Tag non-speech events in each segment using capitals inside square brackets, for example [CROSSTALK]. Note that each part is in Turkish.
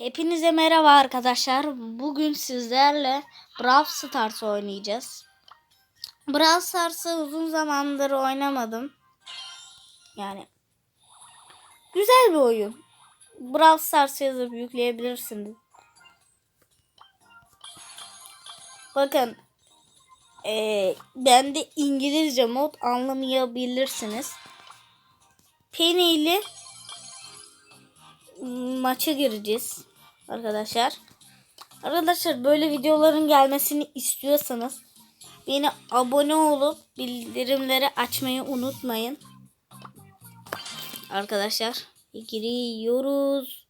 Hepinize merhaba arkadaşlar. Bugün sizlerle Brawl Stars oynayacağız. Brawl Stars'ı uzun zamandır oynamadım. Yani güzel bir oyun. Brawl Stars yazıp yükleyebilirsiniz. Bakın eee bende İngilizce mod anlamayabilirsiniz. Penny ile maça gireceğiz arkadaşlar. Arkadaşlar böyle videoların gelmesini istiyorsanız beni abone olup bildirimleri açmayı unutmayın. Arkadaşlar giriyoruz.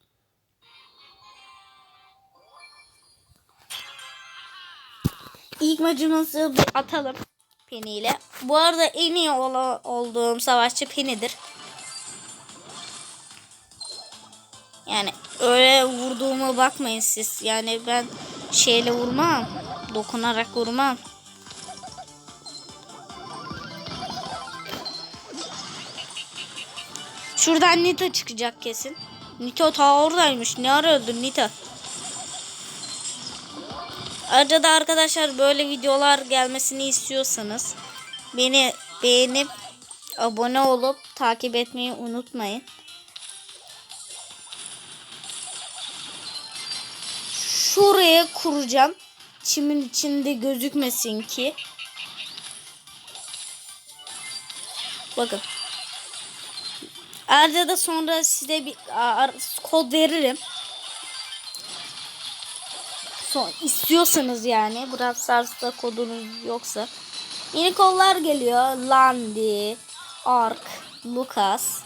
İlk maçımızı bir atalım Penny. Bu arada en iyi ola- olduğum savaşçı Penny'dir. Yani öyle vurduğuma bakmayın siz. Yani ben şeyle vurmam. Dokunarak vurmam. Şuradan Nita çıkacak kesin. Nita ta oradaymış. Ne ara Nita? Ayrıca da arkadaşlar böyle videolar gelmesini istiyorsanız beni beğenip abone olup takip etmeyi unutmayın. Şuraya kuracağım. Çimin içinde gözükmesin ki. Bakın. Ayrıca da sonra size bir kod veririm. Son, istiyorsanız yani. Brawl Stars'ta kodunuz yoksa. Yeni kollar geliyor. Landy, Ark, Lucas.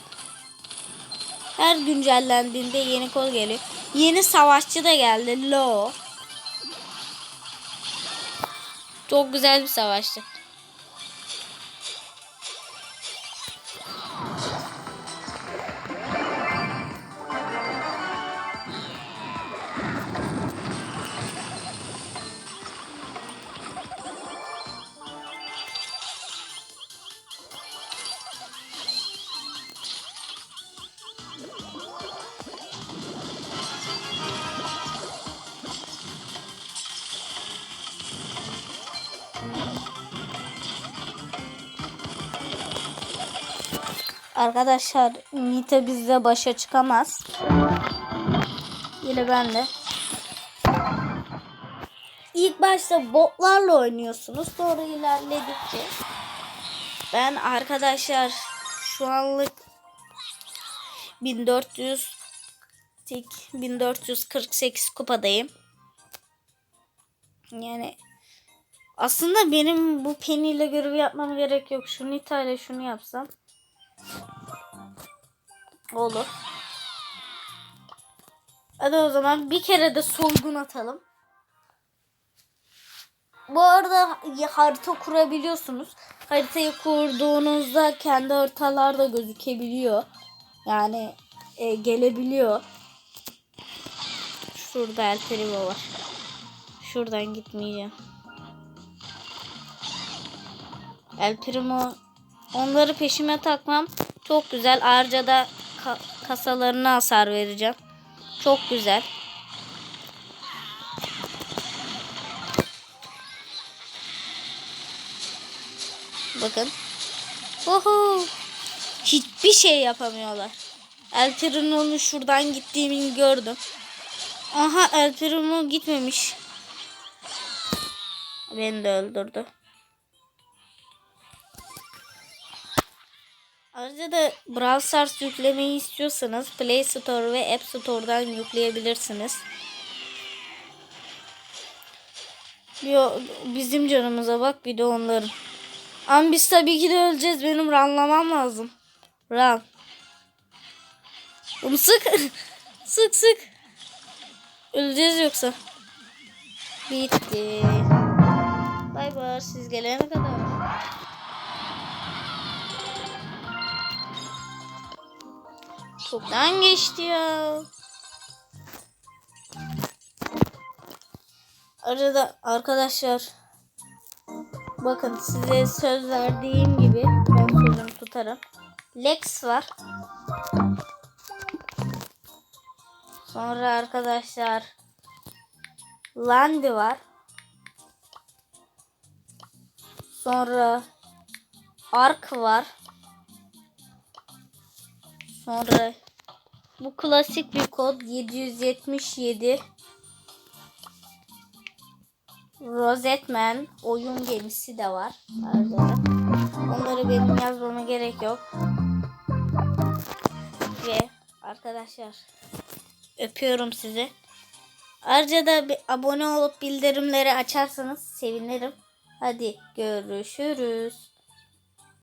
Her güncellendiğinde yeni kol geliyor. Yeni savaşçı da geldi. Lo. Çok güzel bir savaşçı. Arkadaşlar Nita bizle başa çıkamaz. Yine ben de. İlk başta botlarla oynuyorsunuz. Sonra ilerledikçe. Ben arkadaşlar şu anlık 1400 1448 kupadayım. Yani aslında benim bu Penny ile görevi yapmam gerek yok. Şu Nita şunu yapsam. Olur. Hadi o zaman bir kere de soygun atalım. Bu arada harita kurabiliyorsunuz. Haritayı kurduğunuzda kendi haritalar da gözükebiliyor. Yani e, gelebiliyor. Şurada El var. Şuradan gitmeyeceğim. El Primo onları peşime takmam çok güzel. Ayrıca da ka kasalarına hasar vereceğim. Çok güzel. Bakın. Oho. Hiçbir şey yapamıyorlar. El Primo'nun şuradan gittiğimi gördüm. Aha El Primo gitmemiş. Beni de öldürdü. Ayrıca da Brawl Stars yüklemeyi istiyorsanız Play Store ve App Store'dan yükleyebilirsiniz. Bir o- bizim canımıza bak bir de onların. Ama biz tabii ki de öleceğiz. Benim ranlamam lazım. Ran. Oğlum sık. [LAUGHS] sık sık. Öleceğiz yoksa. Bitti. Bay bay siz gelene kadar. Çoktan geçti ya. Arada arkadaşlar bakın size söz verdiğim gibi ben sözümü tutarım. Lex var. Sonra arkadaşlar Landy var. Sonra Ark var. Sonra bu klasik bir kod 777 Rosetman oyun gemisi de var. Ayrıca. Onları benim yazmama gerek yok. Ve arkadaşlar öpüyorum sizi. Ayrıca da bir abone olup bildirimleri açarsanız sevinirim. Hadi görüşürüz.